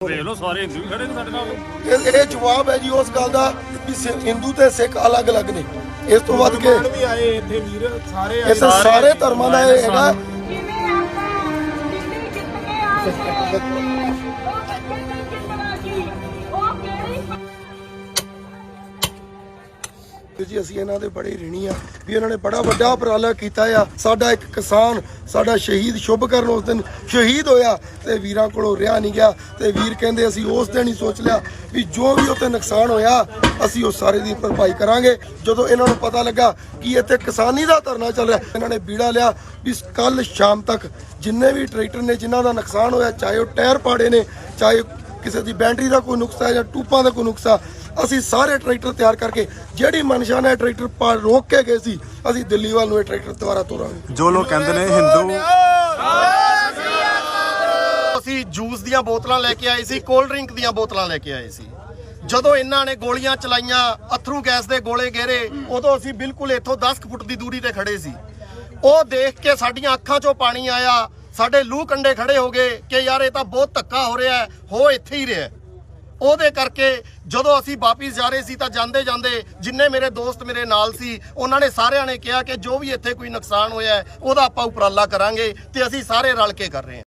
ਵੇਖ ਲਓ ਸਾਰੇ ਹਿੰਦੂ ਹੀ ਖੜੇ ਨੇ ਸਾਡੇ ਨਾਲ। ਇਹ ਇਹ ਜਵਾਬ ਹੈ ਜੀ ਉਸ ਗੱਲ ਦਾ ਵੀ ਸਿ- ਹਿੰਦੂ ਤੇ ਸਿੱਖ ਅਲੱਗ-ਅਲੱਗ ਨੇ। ਇਸ ਤੋਂ ਵੱਧ ਕੇ ਵੀ ਆਏ ਇੱਥੇ ਵੀਰ ਸਾਰੇ ਆਏ। ਇੱਥੇ ਸਾਰੇ ਧਰਮਾਂ ਦਾ ਇਹ ਹੈਗਾ। ਜਿਵੇਂ ਆਪਾਂ ਦਿੱਲੀ ਜਿੱਤ ਕੇ ਆਏ ਸੀ ਉਹ ਬੱਚੇ ਨੇ ਜਿੱਤਣਾ ਸੀ ਜੀ ਅਸੀਂ ਇਹਨਾਂ ਦੇ ਬੜੇ ਰਿਣੀ ਆ, ਵੀ ਇਹਨਾਂ ਨੇ ਬੜਾ ਵੱਡਾ ਉਪਰਾਲਾ ਕੀਤਾ ਆ। ਸਾਡਾ ਇੱਕ ਕਿਸਾਨ, ਸਾਡਾ ਸ਼ਹੀਦ ਸ਼ੁਭ ਕਰਨ ਉਸ ਦਿਨ ਸ਼ਹੀਦ ਹੋਇਆ ਤੇ ਵੀਰਾਂ ਕੋਲੋਂ ਰਿਹਾ ਨਹੀਂ ਗਿਆ ਤੇ ਵੀਰ ਕਹਿੰਦੇ ਅਸੀਂ ਉਸ ਦਿਨ ਹੀ ਸੋਚ ਲਿਆ ਵੀ ਜੋ ਵੀ ਉੱਤੇ ਨੁਕਸਾਨ ਹੋਇਆ, ਅਸੀਂ ਉਹ ਸਾਰੇ ਦੀ ਭਰਪਾਈ ਕਰਾਂਗੇ। ਜਦੋਂ ਇਹਨਾਂ ਨੂੰ ਪਤਾ ਲੱਗਾ ਕਿ ਇੱਥੇ ਕਿਸਾਨੀ ਦਾ ਧਰਨਾ ਚੱਲ ਰਿਹਾ, ਇਹਨਾਂ ਨੇ ਬੀੜਾ ਲਿਆ ਵੀ ਕੱਲ ਸ਼ਾਮ ਤੱਕ ਜਿੰਨੇ ਵੀ ਟਰੈਕਟਰ ਨੇ, ਜਿਨ੍ਹਾਂ ਦਾ ਨੁਕਸਾਨ ਹੋਇਆ, ਚਾਹੇ ਉਹ ਟਾਇਰ ਪਾੜੇ ਨੇ, ਚਾਹੇ ਕਿਸੇ ਦੀ ਬੈਟਰੀ ਦਾ ਕੋਈ ਨੁਕਸਾ ਜਾਂ ਟੂਪਾਂ ਦਾ ਕੋਈ ਨੁਕਸਾ ਅਸੀਂ ਸਾਰੇ ਟਰੈਕਟਰ ਤਿਆਰ ਕਰਕੇ ਜਿਹੜੀ ਮਨਸ਼ਾ ਨੇ ਟਰੈਕਟਰ ਪਾ ਰੋਕ ਕੇ ਗਏ ਸੀ ਅਸੀਂ ਦਿੱਲੀ ਵੱਲ ਨੂੰ ਇਹ ਟਰੈਕਟਰ ਦੁਬਾਰਾ ਤੋਰਾਂਗੇ। ਜੋ ਲੋਕ ਕਹਿੰਦੇ ਨੇ ਹਿੰਦੂ। ਅਸੀਂ ਜੂਸ ਦੀਆਂ ਬੋਤਲਾਂ ਲੈ ਕੇ ਆਏ ਸੀ ਕੋਲਡ ਡਰਿੰਕ ਦੀਆਂ ਬੋਤਲਾਂ ਲੈ ਕੇ ਆਏ ਸੀ। ਜਦੋਂ ਇਹਨਾਂ ਨੇ ਗੋਲੀਆਂ ਚਲਾਈਆਂ ਅਥਰੂ ਗੈਸ ਦੇ ਗੋਲੇ ਘੇਰੇ ਉਦੋਂ ਅਸੀਂ ਬਿਲਕੁਲ ਇੱਥੋਂ 10 ਕੁ ਫੁੱਟ ਦੀ ਦੂਰੀ ਤੇ ਖੜੇ ਸੀ। ਉਹ ਦੇਖ ਕੇ ਸਾਡੀਆਂ ਅੱਖਾਂ 'ਚੋਂ ਪਾਣੀ ਆਇਆ ਸਾਡੇ ਲੂ ਕੰਡੇ ਖੜੇ ਹੋ ਗਏ ਕਿ ਯਾਰ ਇਹ ਤਾਂ ਬਹੁਤ ਧੱਕਾ ਹੋ ਰਿਹਾ ਹੈ ਹੋ ਇੱਥੇ ਹੀ ਰਿਹਾ। ਉਹਦੇ ਕਰਕੇ ਜਦੋਂ ਅਸੀਂ ਵਾਪਿਸ ਜਾ ਰਹੇ ਸੀ ਤਾਂ ਜਾਂਦੇ ਜਾਂਦੇ ਜਿੰਨੇ ਮੇਰੇ ਦੋਸਤ ਮੇਰੇ ਨਾਲ ਸੀ, ਉਹਨਾਂ ਨੇ ਸਾਰਿਆਂ ਨੇ ਕਿਹਾ ਕਿ ਜੋ ਵੀ ਇੱਥੇ ਕੋਈ ਨੁਕਸਾਨ ਹੋਇਆ ਉਹਦਾ ਆਪਾਂ ਉਪਰਾਲਾ ਕਰਾਂਗੇ ਤੇ ਅਸੀਂ ਸਾਰੇ ਰਲ ਕੇ ਕਰ ਰਹੇ ਹਾਂ।